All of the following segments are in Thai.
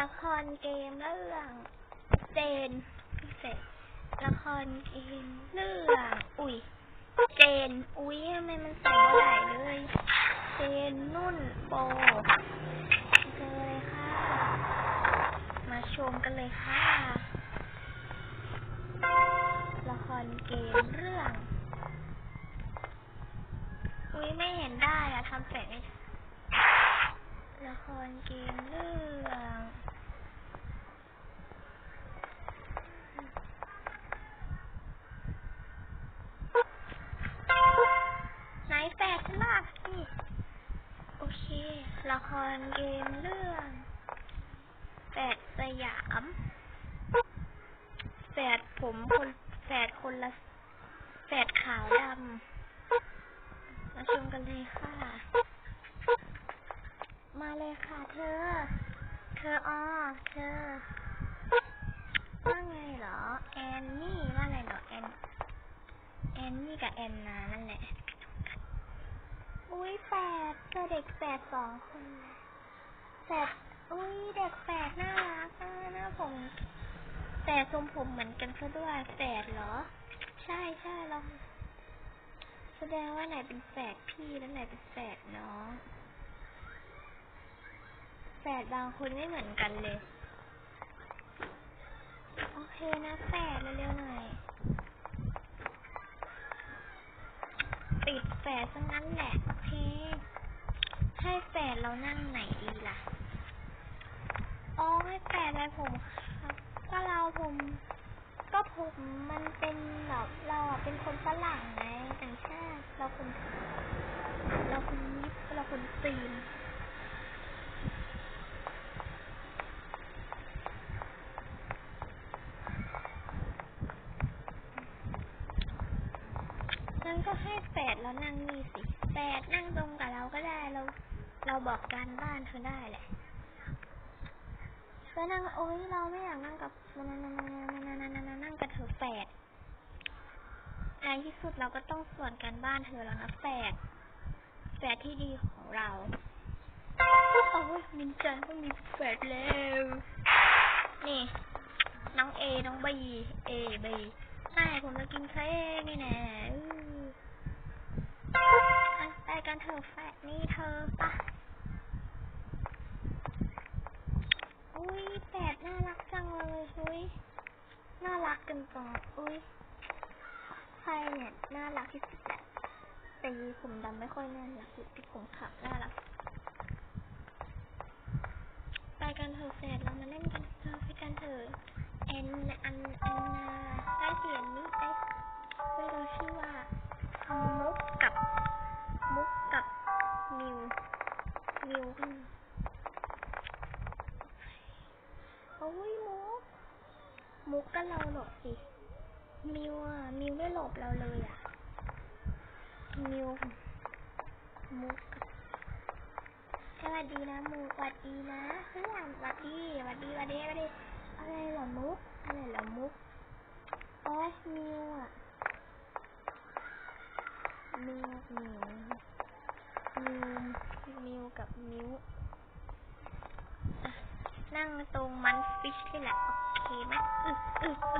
ละครเกมเรื่องเจนพิเศษละครเกมเรื่องอุ้ยเจนอุ้ยทำไมมันใส่บ่ไหลเลยเจนนุ่นโปเจอเลยค่ะ มาชมกันเลยค่ะ ละครเกมเรื่อง อุ้ยไม่เห็นได้อะทำเสร็จไม่ ละครเกมเรื่องไหนแปดล่ะนี่โอเค ละครเกมเรื่องแปดสยามแปดผมคนแปดคนละแปดขาวดำ มาชมกันเลยค่ะ มาเลยค่ะเธอ เธออ้อเธอ ว่าไงเหรอ แอนนี่ว่าไงเหรอ แอน แอ นี่กับแอนนานั่นแหละ อุ้ยแปดเจอเด็กแปดสองคนแปดอุ้ยเด็กแปดน่ารักอะหน้าผมแต่ทรงผมเหมือนกันซะด้วยแปดเหรอ ใช่ใช่ลองแสดงว่าไหนเป็นแฝดพี่แล้วไหนเป็นแฝดน้องแฝดบางคนไม่เหมือนกันเลย โอเคนะแฝดเร็วๆหน่อย ติดแฝดซะงั้นแหละโอเคให้แฝดเรานั่งไหนดีล่ะอ๋อให้แฝดอะไรผมครับก็เราผม ก็ผมมันเป็นแบบเราอะเป็นคนฝรั่งไงต่างชาติเราคนเราคนนิดเราคนจีน บอกการบ้านเธอได้แหละแล้วนั่งโอ๊ยเราไม่อยากนั่งกับมานานานานานานานั่งกับเธอแปดในที่สุดเราก็ต้องส่วนการบ้านเธอแล้วนะแปดแปดที่ดีของเราโอ้ยมินจันก็มีแปดแล้ว นี่ น้องเอ น้องบีเอบีใช่ผมจะกินแค่กนี่แน่ อุ้ยใครเนี่ยน่ารักที่สุดแหละแต่ยีผมดำไม่ค่อยน่ารักสุดที่ผมขาวน่ารักไปกันเถอะแสดเรามาเล่นกันเถอะไปกันเถอะ มุกสวัสดีนะมูสวัสดีนะเพื่อนสวัสดีสวัสดีสวัสดีสวัสดีอะไรเหรอมุกอะไรเหรอมุกโอ้ยมิวอะมิวมิวมิวมิวกับมิวนั่งตรงมันฟิชนี่แหละโอเคไหมอึอึ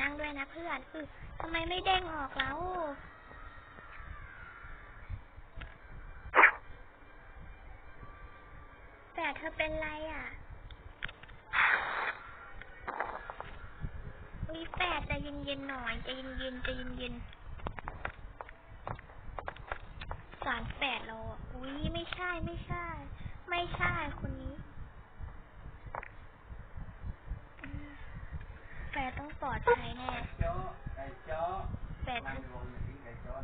นั่งด้วยนะเพื่อนอึทำไมไม่เด้งออกแล้วแต่เธอเป็นไรอะอุ้ยแปดใจเย็นๆหน่อยใจเย็นๆใจเย็นๆสารแปดเราอุ้ยไม่ใช่ไม่ใช่ ไม่ใช่คนนี้อืม แปรต้องปลอดภัยแน่แปรต้อง tiếng cây chó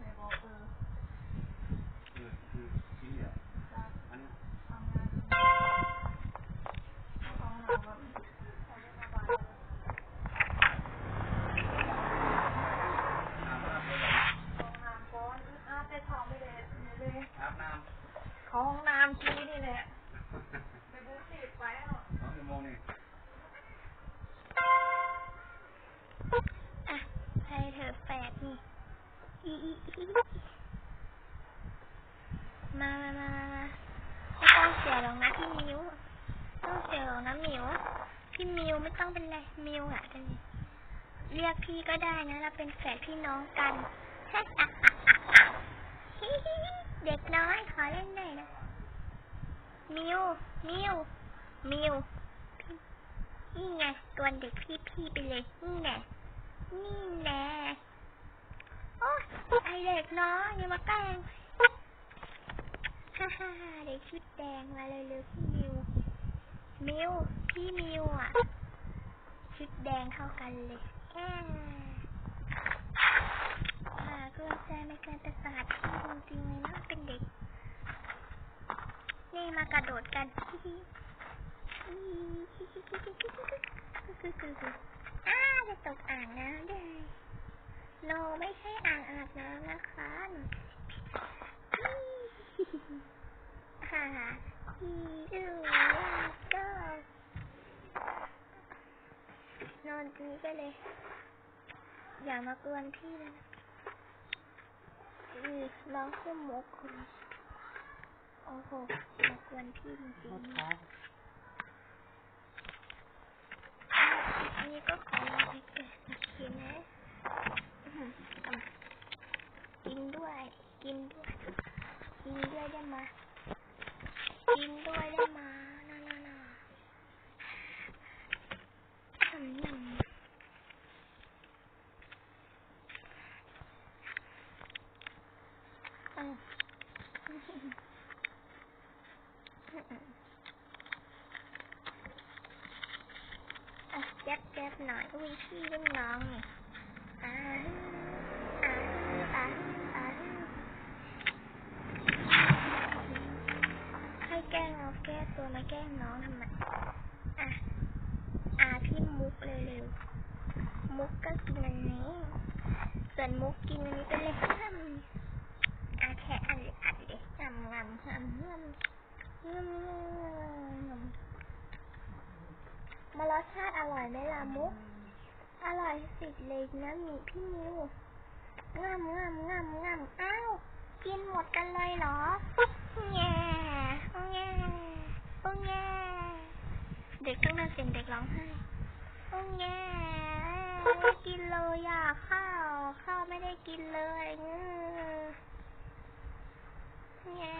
này đúng không ừ ừ chính vậy anh อาบน้ำเลยเหรออาบน้ำ เขาห้องน้ำชี้นี่แหละไปบุกจีบไว้เนาะ สองชั่วโมงนี่ อีอีอี มามามามาไม่ต้องเสียหรอกนะพี่มิวต้องเสียหรอกนะมิวพี่มิวไม่ต้องเป็นไรมิวอะกันเรียกพี่ก็ได้นะเราเป็นแฝดพี่น้องกันเด็กน้อยขอเล่นหน่อยนะมิวมิวมิวนี่ไงกวเด็กพี่พี่ไปเลยนี่แน่นี่แน่โอ้ ไอเด็กน้อยอย่ามาแกล้งฮ่าฮ่าเด็กชุดแดงมาเลยเลยพี่มิว มิว พี่มิวอะ ชุดแดงเข้ากันเลยแอ่อ่าก็ใจไม่เกินประสาทพี่จริงๆเลยนะเป็นเด็ก นี่มากระโดดกันอ้าจะตกอ่างน้ำเลย โนไม่ใช่อ่างอาบน้ำนะคะฮ่าอีดูก็นอนตรงนี้ก็เลย อย่ามากวนพี่เลยนะนี่ร้องขึ้นมุกคุณโอ้โหมากวนพี่จริงๆอันนี้ก็ขอลาไปเกิดโอเคนะ กินด้วย กินด้วย กินด้วยได้มา กินด้วยได้มาน่าน่าน่าอืมอืมอืมอืมอะแจ๊บแจ๊บหน่อยอุ้ยพี่เป็นน้องนี่อ่าอ่าอ่าอ่า ให้แกล้งเราแก้ตัวมาแกล้งน้องทำไมอะอ่าพี่มุกเร็วๆมุกก็กินอันนี้ ส่วนมุกกินอันนี้ไปเลยห้ามอะแค่อันเลยอัดเลยงำงำงำงำงำงำมารสชาติอร่อยไหมล่ะมุก อร่อยสิเลยนะมีพี่มิวง่ำง่ำง่ำง่ำอ้าวกินหมดกันเลยเหรอแง่แง่แง่เด็กต้องมาเสียงเด็กร้องไห้โอ้แง่ไม่ได้กินเลยอะข้าวข้าวไม่ได้กินเลยอืแง่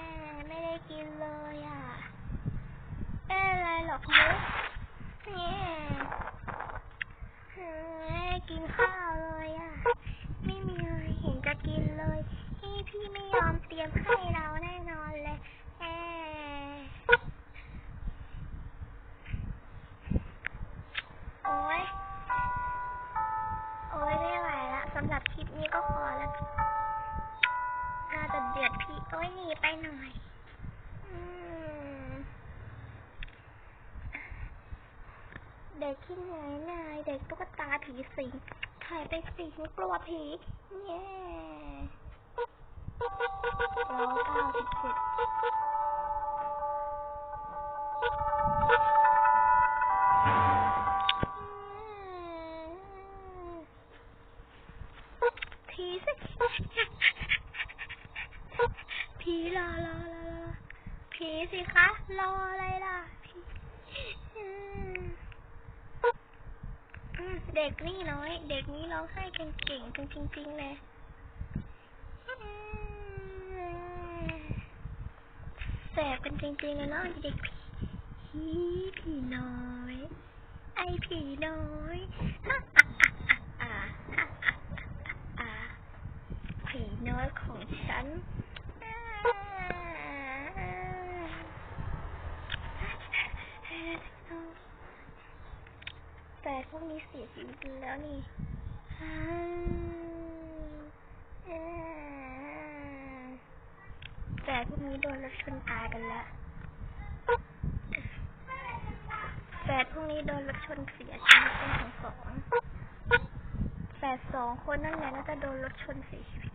ไม่ได้กินเลยอะเอ้อะไรหรอกมุกเนี่ย กินข้าวเลยอะ ไม่มีเลยเห็นจะกินเลย พี่พี่ไม่ยอม ไหนายเด็กตุ๊กตาผีสิงถ่ายไปสิงกลัวผีเย้ร้อยเก้าสิบเจ็ดผีสิผีรอรอรอผีสิคะ รออะไรล่ะผี เด็กนี่น้อย เด็กนี้ร้องไห้กันเก่งกันจริงๆเลยแสบกันจริงๆเลยเนาะเด็กผีผีน้อย ไอผีน้อย สียชีวิตไปแล้วนี่แต่พวกนี้โดนรถชนตายกันแล้วแต่พวกนี้โดนรถชนเสียชีวิตเป็นทั้งสองแต่สองคนนั่นแหละน่าจะโดนรถชนเสียชีวิต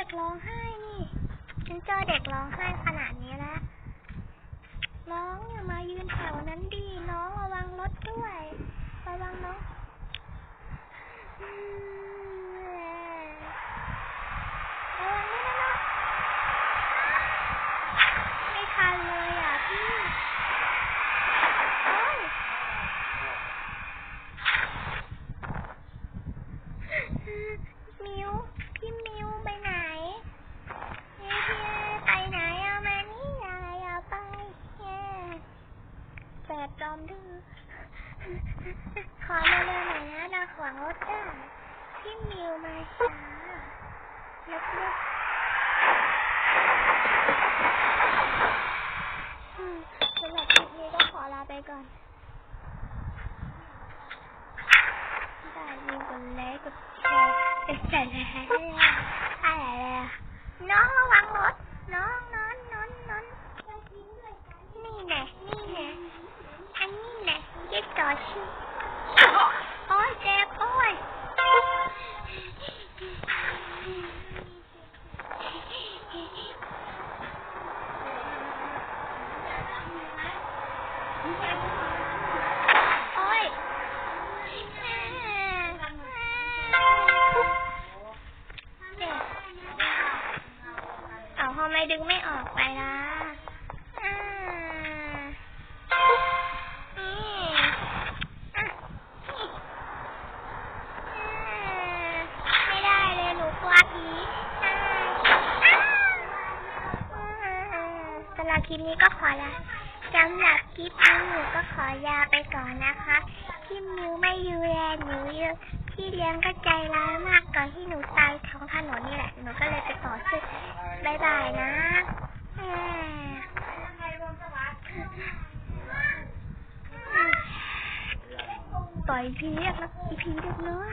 ด็กร้องไห้นี่ ฉันเจอเด็กร้องไห้ขนาดนี้แล้วน้องอย่ามายืนแถวนั้นดี น้องระวังรถด้วย ระวังน้อง ละสำหรับคลิปนี้หนูก็ขอยาไปก่อนนะคะที่มิวไม่ดูแลหนูเยอที่เลี้ยงก็ใจร้ายมากก่อนที่หนูตายท้องถนนนี่แหละหนูก็เลยไปต่อสู้บายบายนะต่อยพีเรียกนะพีเรียกเนาะ